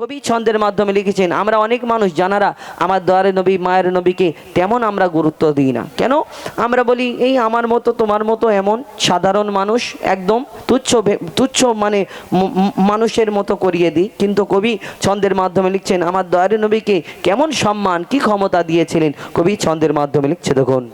কবি ছন্দের মাধ্যমে লিখেছেন, আমরা অনেক মানুষ জানারা আমার দয়ারে নবী, মায়ের নবীকে তেমন আমরা গুরুত্ব দিই না। কেন? আমরা বলি, এই আমার মতো, তোমার মতো এমন সাধারণ মানুষ একদম তুচ্ছ তুচ্ছ মানে মানুষের মতো করিয়ে দিই। কিন্তু কবি ছন্দের মাধ্যমে লিখছেন, আমার দয়ারে নবীকে কেমন সম্মান, কি ক্ষমতা দিয়েছিলেন? কবি ছন্দের মাধ্যমে লিখছে, দেখুন।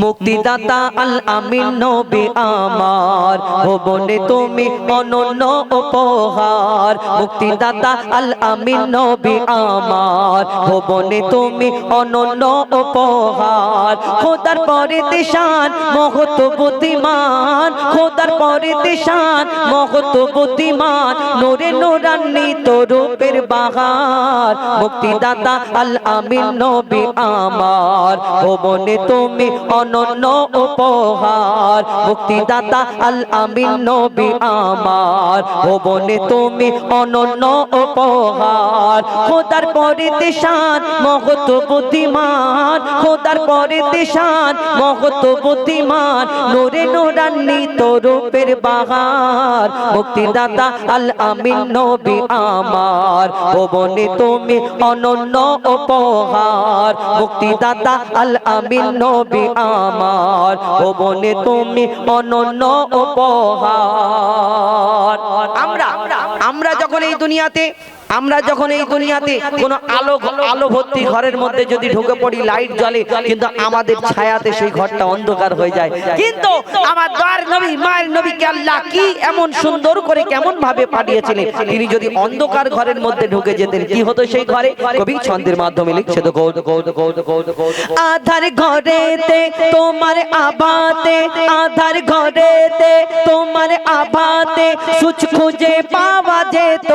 মুক্তিদাতা আল আমিন নবী আমার। ভবনে তুমি অনন্য উপহার। মুক্তিদাতা আল আমিন নবী আমার। ভবনে তুমি অনন্য উপহার। খোদার পরে দিশান মহত বুদ্ধিমান খোদার পরে দিশান মহত বুদ্ধিমান নোরে নোরান্বিত রূপের বাহার। মুক্তিদাতা আল আমিন নবী আমার। ভবনে তুমি অনন্য উপহার। মুক্তিদাতা আল আমিন নবী আমার। ভবনে তুমি অনন্য উপহার। খোদার পরে দিশান মহত বুদ্ধিমান। খোদার পরে দিশান মহত বুদ্ধিমান। নোরে নোরান্বিত রূপের বাহার। মুক্তিদাতা আল আমিন নবী আমার। ভবনে তুমি অনন্য উপহার। মুক্তিদাতা আল আমিন নবী আমার। ভবনে তুমি অনন্য উপহার। আমরা আমরা যখন এই দুনিয়াতে আমরা যখন এই দুনিয়াতে কোনো আলো আলো ভর্তি ঘরের মধ্যে যদি ঢুকে পড়ি লাইট জ্বলে, কিন্তু আমাদের ছায়াতে সেই ঘরটা অন্ধকার হয়ে যায়। কিন্তু আমার দয়ার নবী, মায়ের নবীকে আল্লাহ কি এমন সুন্দর করে কেমন ভাবে পাঠিয়েছিলেন? তিনি যদি অন্ধকার ঘরের মধ্যে ঢুকে যেতেন, কি হতো সেই ঘরে? কবি ছন্দের মাধ্যমে লিখছে তো কৌদ কৌদ কৌদ কৌদ কৌদ আধার ঘরেতে তোমার আবাতে, আধার ঘরেতে তোমার আবাতে, সুচ খুঁজে পাওয়া যেত।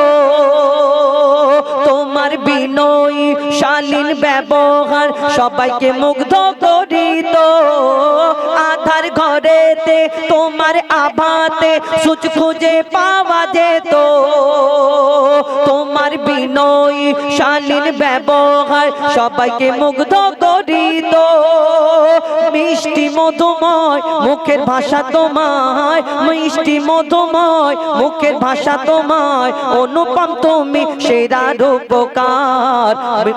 শালীন ব্যবহার সবাইকে মুগ্ধ করিত। আধার ঘরেতে তোমার আভাতে সুচ খুঁজে পাওয়া যেত। তোমার বিনয় শালীন ব্যবহার সবাইকে মুগ্ধ করিত। মিষ্টি মধুময়, মুখের ভাষা তোমায়, মিষ্টি মধুময়, মুখের ভাষা তোমায়, অনুপম তুমি সেরা রূপকার।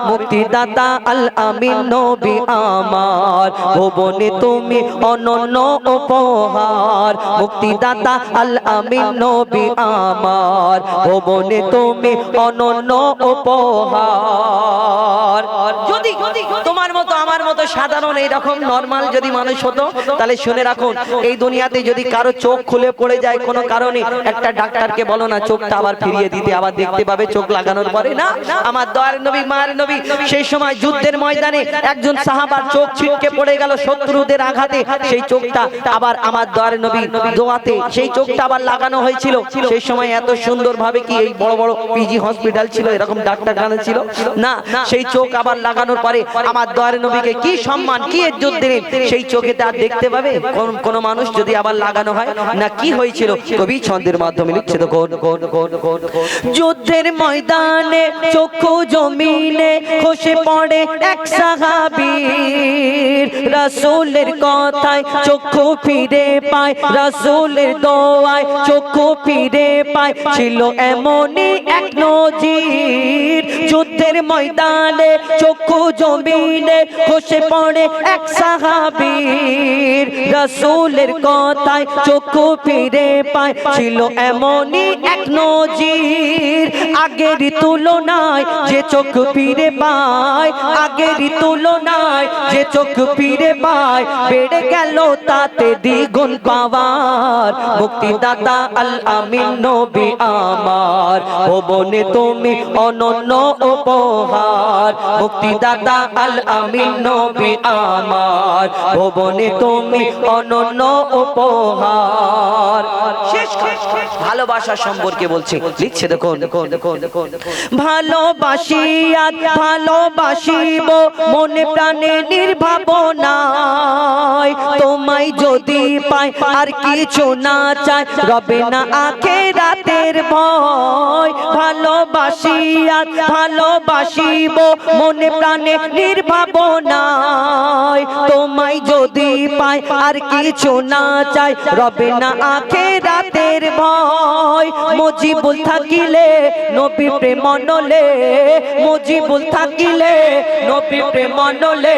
মুক্তিদাতা আল আমিন নবী আমার, ভুবনে তুমি অনন্য উপহার। মুক্তিদাতা আল আমিন নবী আমার, ভুবনে তুমি অনন্য উপহার। যদি তোমার মতো, আমার মতো সাধারণ এইরকম নর্মাল যদি মানুষ হতো তাহলে শুনে রাখুন এই দুনিয়াতে যদি কারও চোখ খুলে পড়ে যায় কোনো কারণে একটা ডাক্তারকে বলো না চোখটা আবার ফিরিয়ে দিতে আবার দেখতে পাবে চোখ লাগানোর পরে। না আমার দয়ার নবী মায়ের নবী সেই সময় যুদ্ধের ময়দানে একজন সাহাবার চোখ ছিটকে পড়ে গেল শত্রুদের আঘাতে সেই চোখটা আবার আমার দয়ার নবী দোয়াতে সেই চোখটা আবার লাগানো হয়েছিল। সেই সময় এত সুন্দর ভাবে কি এই বড় বড় পিজি হসপিটাল ছিল এরকম ডাক্তারখানা ছিল? না সেই চোখ আবার লাগানোর পরে আমার দয়ার নবীকে কি সম্মান কি ইজ্জত দিলেন? সেই চোখেতে আর দেখতে পাবে? কোন মানুষ যদি আবার লাগানো হয়? না কি হয়েছিল? কবি ছন্দের মাধ্যমে লিখছে তো যুদ্ধের ময়দানে চক্ষু জমিনে খসে পড়ে এক সাহাবীর। রাসূলের কথায় চক্ষু ফিরে পায় রাসূলের দোয়ায় চক্ষু ফিরে পায়। ছিল এমনই এক নজির। যুদ্ধের ময়দানে চক্ষু জমিনে খসে পড়ে এক সাহাবীর। রাসূলের কথায় চক্ষু ফিরে পায়। ছিল এমনই এক নজির। আগের তুলনায় যে চোখ ফিরে পায় আগের তুলনায় যে চোখ ফিরে পায়, বেড়ে গেল তাতে দ্বিগুণ পাওয়ার। মুক্তিদাতা আল আমিন নবী আমার ভবনে তুমি অনন্য উপহার। মুক্তিদাতা আল আমিন নবী আমার ভবনে তুমি অনন্য উপহার। ভালোবাসা সম্পর্কে বলছে। লিখছে দেখুন। ভালোবাসি ভালোবাসিব মনে প্রাণে নির্ভাবনায়। তোমায় যদি পাই আর কিছু না চাই রবে না আখে রাতের ভয়। ভালোবাসি আর ভালোবাসি ভালোবাসিব মনে প্রাণে নির্ভাবনায়। তোমায় যদি পাই আর কিছু না চাই রবে না আখে রাতের ভয়, মজিবুল থাকিলে নবী প্রেম নলে মজিবুল থাকিলে নবী প্রেম নলে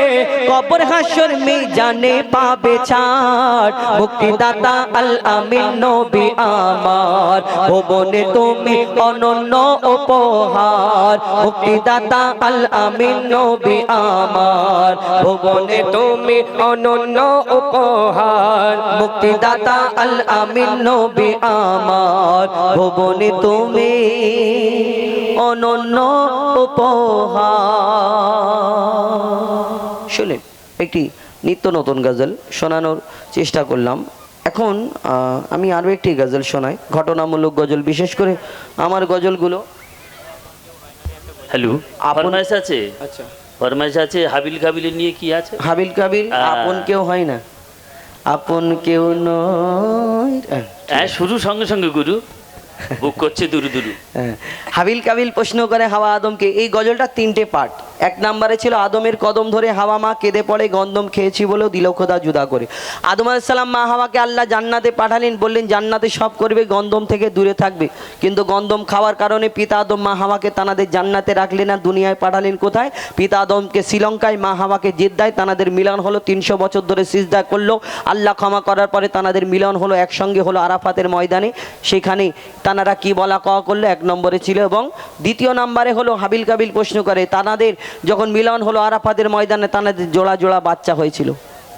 কবর হাসর মি জানে পাবে ছাড়। মুক্তিদাতা আল আমিন নবী আমার ভুবনে তুমি অনন্য উপহার। মুক্তিদাতা আল আমিন নবী আমার ভুবনে তুমি অনন্য উপহার। মুক্তিদাতা আল আমিন নবী আমার। ভুবনে তুমি অনন্য উপহার। শুনেন একটি নিত্য নতুন গজল শোনানোর চেষ্টা করলাম। এখন আমি আরও একটি গজল শোনাই। ঘটনামূলক গজল বিশেষ করে আমার গজলগুলো। হ্যালো আপন- ফরমাইশ আছে? আচ্ছা। ফরমাইশ আছে? হাবিল কাবিলের নিয়ে কি আছে? হাবিল কাবিল আপন কেউ হয় না। আপন কেউ নয়। হ্যাঁ শুরু সঙ্গে সঙ্গে গুরু। বুক করছে দুরু দুরু। হ্যাঁ। হাবিল কাবিল প্রশ্ন করে হাওয়া আদমকে এই গজলটা তিনটে পার্ট এক নম্বরে ছিল আদমের কদম ধরে হাওয়া মা কেঁদে পড়ে, গন্ধম খেয়েছি বলেও দিল খোদা জুদা করে। আদম আলাইসাল্লাম মা হাওয়াকে আল্লাহ জান্নাতে পাঠালেন, বললেন, জান্নাতে সব করবে, গন্ধম থেকে দূরে থাকবে। কিন্তু গন্ধম খাওয়ার কারণে পিতা আদম মা হাওয়াকে তানাদের জান্নাতে রাখলেন না, দুনিয়ায় পাঠালেন কোথায়? পিতা আদমকে শ্রীলঙ্কায়, মা হাওয়াকে জেদ্দায়, তানাদের মিলন হলো তিনশো বছর ধরে সিজদা করল। আল্লাহ ক্ষমা করার পরে তানাদের মিলন হলো, একসঙ্গে হলো আরাফাতের ময়দানে। সেখানে তানারা কি বলা কওয়া করল? এক নম্বরে ছিল এবং দ্বিতীয় নম্বরে হলো হাবিল কাবিল প্রশ্ন করে, তানাদের যখন মিলন হলো আরাফাদের ময়দানে তাদের জোড়া জোড়া বাচ্চা হয়েছিল।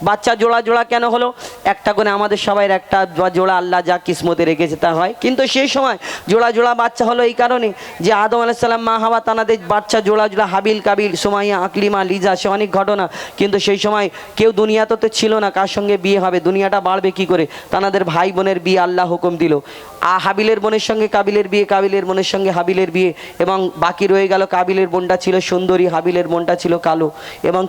বাচ্চা জোড়া জোড়া কেন হলো? একটা করে আমাদের সবাই একটা জোড়া আল্লাহ যা কিসমতে রেখেছে তা হয়। কিন্তু সেই সময় জোড়া জোড়া বাচ্চা হলো এই কারণে যে আদম আলাইসাল্লাম মা হাওয়া তানাদের বাচ্চা জোড়া জোড়া হাবিল, কাবিল, সোমাইয়া আকলিমা লিজা, সে অনেক ঘটনা। কিন্তু সেই সময় কেউ দুনিয়াতে তো ছিল না, কার সঙ্গে বিয়ে হবে, দুনিয়াটা বাড়বে কি করে? তানাদের ভাই বোনের বিয়ে আল্লাহ হুকুম দিল। আ, হাবিলের বোনের সঙ্গে কাবিলের বিয়ে, কাবিলের বোনের সঙ্গে হাবিলের বিয়ে, এবং বাকি রয়ে গেল কাবিলের বোনটা ছিল সুন্দরী, হাবিলের বোনটা ছিল কালো, এবং